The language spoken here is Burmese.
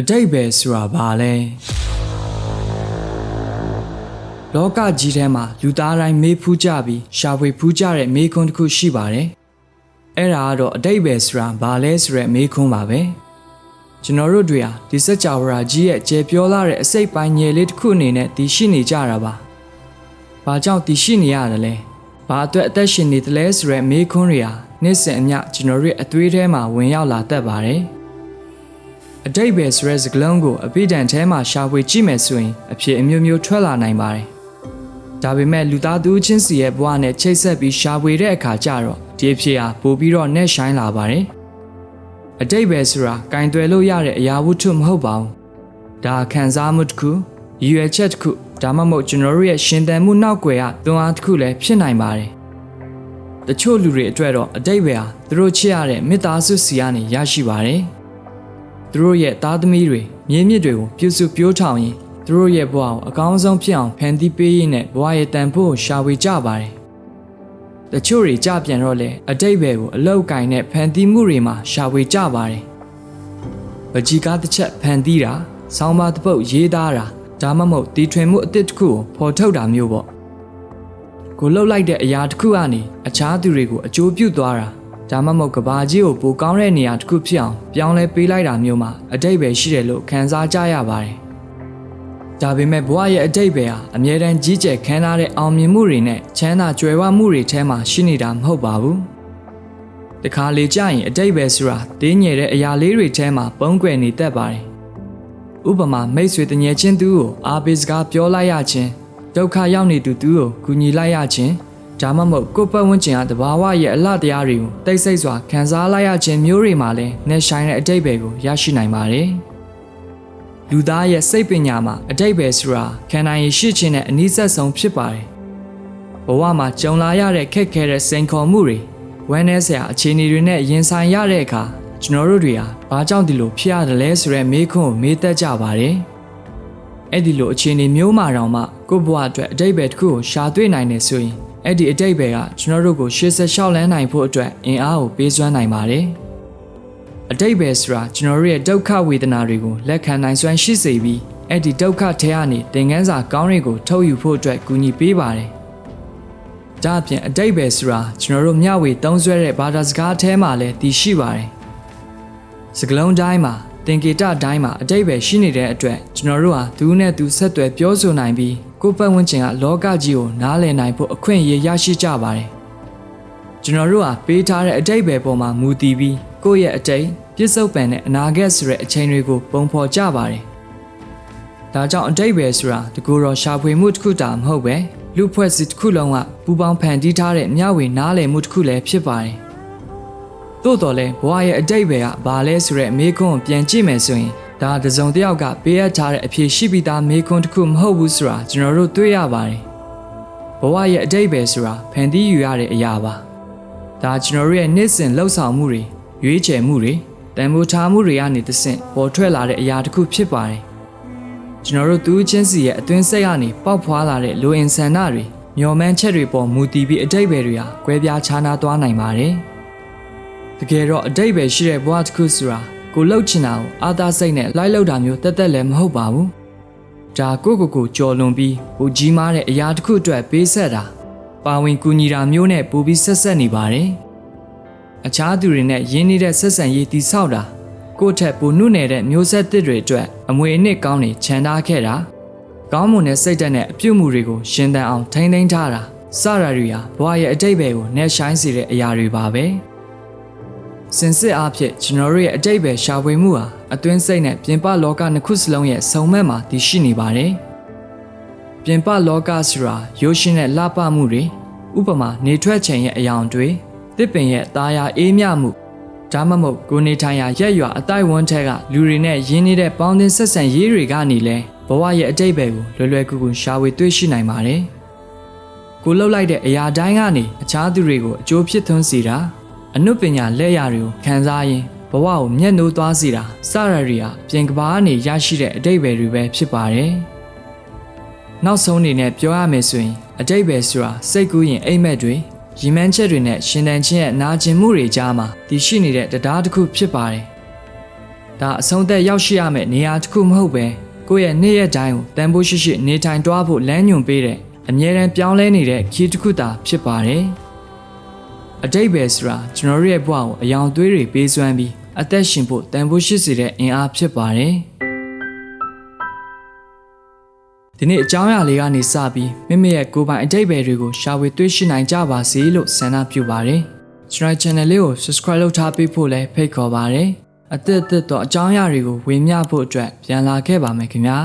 အတိတ်ပဲဆိုတာဘာလဲလောကကြီးထဲမှာလူသားတိုင်းမေးဖူးကြပြီးရှာဖွေဖူးကြတဲ့မေးခွန်းတစ်ခုရှိပါတယ်အဲ့ဒါကတော့အတိတ်ပဲဆိုတာဘာလဲဆိုတဲ့မေးခွန်းပါပဲကျွန်တော်တို့တွေဟာဒီစัจ java ကြီးရဲ့ကျေပြောလာတဲ့အစိတ်ပိုင်းငယ်လေးတစ်ခုအနေနဲ့တည်ရှိနေကြတာပါဘာကြောင့်တည်ရှိနေရတယ်လဲဘာအတွက်အသက်ရှင်နေတယ်လဲဆိုတဲ့မေးခွန်းတွေဟာနေ့စဉ်အမျှကျွန်တော်တို့ရဲ့အသွေးထဲမှာဝင်ရောက်လာတတ်ပါတယ် အတိတ်ပဲဆိုတဲ့စကားလုံးကိုအပိဒံထဲမှာရှာဖွေကြည့်မယ်ဆိုရင်အဖြစ်အမျိုးမျိုးထွက်လာနိုင်ပါတယ်ဒါပေမဲ့လူသားသူချင်းစီရဲ့ဘဝနဲ့ချိတ်ဆက်ပြီးရှာဖွေတဲ့အခါကျတော့ဒီအဖြစ်ဟာပိုပြီးတော့နဲ့ဆိုင်လာပါတယ်အတိတ်ပဲဆိုတာကင်တွယ်လို့ရတဲ့အရာဝတ္ထုမဟုတ်ပါဘူးဒါခံစားမှုတစ်ခုရည်ရွယ်ချက်တစ်ခုဒါမှမဟုတ်ကျွန်တော်တို့ရဲ့ရှင်သန်မှုနောက်ွယ်ကတွန်းအားတစ်ခုလည်းဖြစ်နိုင်ပါတယ်တချို့လူတွေအတွက်တော့အတိတ်ပဲဟာသူတို့ချစ်ရတဲ့မေတ္တာစုစီကနေရရှိပါတယ် သူတို့ရဲ့သားသမီးတွေမြေမြင့်တွေကိုပြုစုပြောထောင်ရင်သူတို့ရဲ့ဘဝကိုအကောင်းဆုံးဖြစ်အောင်ဖန်တီးပေးရင်းနဲ့ဘဝရဲ့တန်ဖိုးကိုရှာဝေကြပါတယ်တချို့တွေကြပြန်တော့လေအတိတ်ပဲကိုအလောက်ကင်နဲ့ဖန်တီးမှုတွေမှာရှာဝေကြပါတယ်ပကြီးကားတစ်ချက်ဖန်တီးတာဆောင်းပါးတစ်ပုတ်ရေးသားတာဒါမှမဟုတ်တီထွင်မှုအသစ်တစ်ခုကိုဖော်ထုတ်တာမျိုးပေါ့ကိုလှုပ်လိုက်တဲ့အရာတစ်ခုကနေအခြားသူတွေကိုအကျိုးပြုသွားတာ ဒါမှမဟုတ်ကဘာကြီးကိုပိုကောင်းတဲ့နေရာတစ်ခုဖြစ်အောင်ပြောင်းလဲပေးလိုက်တာမျိုးမှာအတိတ်ပဲရှိတယ်လို့ခံစားကြရပါတယ်ဒါပေမဲ့ဘဝရဲ့အတိတ်ပဲဟာအမြဲတမ်းကြီးကျယ်ခမ်းနားတဲ့အောင်မြင်မှုတွေနဲ့ချမ်းသာကြွယ်ဝမှုတွေထဲမှာရှိနေတာမဟုတ်ပါဘူးတခါလေကြာရင်အတိတ်ပဲဆိုတာတင်းငယ်တဲ့အရာလေးတွေထဲမှာပုံကွယ်နေတတ်ပါတယ်ဥပမာမိတ်ဆွေတငယ်ချင်းသူကိုအားပေးစကားပြောလိုက်ရခြင်းဒုက္ခရောက်နေသူသူကိုကူညီလိုက်ရခြင်း ဒါမှမဟုတ်ကိုယ့်ပတ်ဝန်းကျင်ကတဘာဝရဲ့အလှတရားတွေကိုတိတ်ဆိတ်စွာခံစားလိုက်ရခြင်းမျိုးတွေမှာလည်းနဲ့ဆိုင်တဲ့အတိတ်ပဲကိုရရှိနိုင်ပါတယ်လူသားရဲ့စိတ်ပညာမှာအတိတ်ပဲဆိုတာခန္ဓာရည်ရှိခြင်းနဲ့အနည်းဆက်ဆုံးဖြစ်ပါတယ်ဘဝမှာကြုံလာရတဲ့ခက်ခဲတဲ့စိန်ခေါ်မှုတွေဝမ်းနည်းစရာအခြေအနေတွေနဲ့ရင်ဆိုင်ရတဲ့အခါကျွန်တော်တို့တွေဟာဘာကြောင့်ဒီလိုဖြစ်ရတယ်လဲဆိုတဲ့မေးခွန်းကိုမေးတတ်ကြပါတယ်။အဲ့ဒီလိုအခြေအနေမျိုးမှာတောင်မှကိုယ့်ဘဝအတွက်အတိတ်ပဲတစ်ခုကိုရှာတွေ့နိုင်နေဆိုရင် အဲ့ဒီအတိတ်ပဲကကျွန်တော်တို့ကိုရှေ့ဆက်လျှောက်လန်းနိုင်ဖို့အတွက်အင်အားကိုပေးစွမ်းနိုင်ပါတယ်။အတိတ်ပဲဆိုတာကျွန်တော်တို့ရဲ့ဒုက္ခဝေဒနာတွေကိုလက်ခံနိုင်စွမ်းရှိစေပြီးအဲ့ဒီဒုက္ခထဲကနေသင်ခန်းစာကောင်းတွေကိုထုတ်ယူဖို့အတွက်ကူညီပေးပါတယ်။ဒါအပြင်အတိတ်ပဲဆိုတာကျွန်တော်တို့မျှဝေသုံးစွဲတဲ့ဘာသာစကားအထဲမှာလည်းတည်ရှိပါတယ်။စကလုံးတိုင်းမှာသင်္ကေတတိုင်းမှာအတိတ်ပဲရှိနေတဲ့အတွက်ကျွန်တော်တို့ဟာသူနဲ့သူဆက်သွယ်ပြောဆိုနိုင်ပြီး ကိုယ့်ပတ်ဝန်းကျင်ကလောကကြီးကိုနားလည်နိုင်ဖို့အခွင့်အရေးရရှိကြပါတယ်။ကျွန်တော်တို့ဟာပေးထားတဲ့အတိတ်ပဲပေါ်မှာမူတည်ပြီးကိုယ့်ရဲ့အတိတ်ပြစ္ဆုတ်ပံနဲ့အနာဂတ်ဆိုတဲ့အချိန်တွေကိုပုံဖော်ကြပါတယ်။ဒါကြောင့်အတိတ်ပဲဆိုတာတကူတော်ရှာဖွေမှုတစ်ခုတာမဟုတ်ပဲလူဖွဲ့စည်းတစ်ခုလုံးကပူပေါင်းဖန်တီးထားတဲ့မျှဝေနားလည်မှုတစ်ခုလည်းဖြစ်ပါတယ်။သို့တော်လည်းဘဝရဲ့အတိတ်ပဲကဘာလဲဆိုတဲ့မေးခွန်းကိုပြန်ကြည့်မယ်ဆိုရင် ဒါတစုံတစ်ယောက်ကပေးအပ်ထားတဲ့အဖြေရှိပြီးသားမေးခွန်းတစ်ခုမဟုတ်ဘူးဆိုတာကျွန်တော်တို့တွေ့ရပါတယ်။ဘဝရဲ့အတိတ်ပဲဆိုတာဖန်တီးယူရတဲ့အရာပါ။ဒါကျွန်တော်တို့ရဲ့နေ့စဉ်လှုပ်ဆောင်မှုတွေရွေးချယ်မှုတွေတန်ဖိုးထားမှုတွေကနေတဆင့်ပေါ်ထွက်လာတဲ့အရာတစ်ခုဖြစ်ပါတယ်။ကျွန်တော်တို့သူချင်းစီရဲ့အတွင်းစိတ်ကနေပေါက်ဖွာလာတဲ့လူအင်ဆန္ဒတွေမျော်မှန်းချက်တွေပေါ်မူတည်ပြီးအတိတ်ပဲတွေဟာကွဲပြားခြားနားသွားနိုင်ပါတယ်။တကယ်တော့အတိတ်ပဲရှိတဲ့ဘဝတစ်ခုဆိုတာ ကိုလှုပ်ချင်တာကိုအာသာစိတ်နဲ့လိုက်လှုပ်တာမျိုးတက်တက်လည်းမဟုတ်ပါဘူး။ဒါကိုကိုကိုကြော်လွန်ပြီးဟိုကြီးမားတဲ့အရာတစ်ခုအတွက်ပေးဆက်တာပါဝင်ကူညီတာမျိုးနဲ့ပိုပြီးဆက်ဆက်နေပါတယ်။အခြားသူတွေနဲ့ရင်းနှီးတဲ့ဆက်ဆံရေးတည်ဆောက်တာကိုယ့်ထက်ပိုနှုတ်နေတဲ့မျိုးဆက်သစ်တွေအတွက်အမွေအနှစ်ကောင်းတွေခြံထားခဲ့တာကောင်းမွန်တဲ့စိတ်ဓာတ်နဲ့အပြုတ်မှုတွေကိုရှင်သန်အောင်ထိန်းသိမ်းထားတာစတာတွေဟာဘဝရဲ့အတိတ်ပဲကိုနှက်ဆိုင်စေတဲ့အရာတွေပါပဲ။ စင်စစ်အားဖြင့်ကျွန်တော်တို့ရဲ့အတိတ်ပဲရှာဖွေမှုဟာအတွင်းစိတ်နဲ့ပြင်ပလောကနှစ်ခုစလုံးရဲ့စုံမက်မှာတည်ရှိနေပါတယ်။ပြင်ပလောကဆိုတာရိုးရှင်းတဲ့လှပမှုတွေဥပမာနေထွက်ချိန်ရဲ့အယောင်တွေတစ်ပင်ရဲ့သားရအေးမြမှုဒါမှမဟုတ်ကိုနေထိုင်ရာရက်ရွာအတိုက်ဝန်းထက်ကလူတွေနဲ့ရင်းနှီးတဲ့ပေါင်းသင်းဆက်ဆံရေးတွေကနေလဲဘဝရဲ့အတိတ်ပဲကိုလွယ်လွယ်ကူကူရှာဝေတွေ့ရှိနိုင်ပါတယ်။ကိုလှုပ်လိုက်တဲ့အရာတိုင်းကနေအခြားသူတွေကိုအကျိုးဖြစ်ထွန်းစေတာ အနုပညာလက်ရာတွေကိုခံစားရင်ဘဝကိုမျက်နှိုးသွားစေတာစရရီဟာပြင်ကဘာကနေရရှိတဲ့အတိတ်ပဲတွေပဲဖြစ်ပါတယ်။နောက်ဆုံးအနေနဲ့ပြောရမယ်ဆိုရင်အတိတ်ပဲဆိုတာစိတ်ကူးရင်အိမ်မက်တွေရီမန်းချက်တွေနဲ့ရှင်တန်ချင်းရဲ့နာကျင်မှုတွေကြားမှာတည်ရှိနေတဲ့တရားတစ်ခုဖြစ်ပါတယ်။ဒါအဆုံးသက်ရောက်ရှိရမယ့်နေရာတစ်ခုမဟုတ်ပဲကိုယ့်ရဲ့နေ့ရက်တိုင်းကိုတန်ဖိုးရှိရှိနေထိုင်တွားဖို့လမ်းညွှန်ပေးတဲ့အမြဲတမ်းပြောင်းလဲနေတဲ့ခီးတစ်ခုသာဖြစ်ပါတယ် အတိတ်ပဲဆိုတာကျွန်တော်တို့ရဲ့ဘဝကိုအယောင်သွေးတွေပေးစွမ်းပြီးအသက်ရှင်ဖို့တန်ဖိုးရှိစေတဲ့အင်အားဖြစ်ပါတယ်ဒီနေ့အကြောင်းအရာလေးကနေစပြီးမိမိရဲ့ကိုယ်ပိုင်အတိတ်ပဲတွေကိုရှာဖွေတွေ့ရှိနိုင်ကြပါစေလို့ဆန္ဒပြုပါတယ်ကျွန်တော် channel လေးကို subscribe လုပ်ထားပေးဖို့လည်းဖိတ်ခေါ်ပါတယ်အသက်အသက်တော့အကြောင်းအရာတွေကိုဝေမျှဖို့အတွက်ပြန်လာခဲ့ပါမယ်ခင်ဗျာ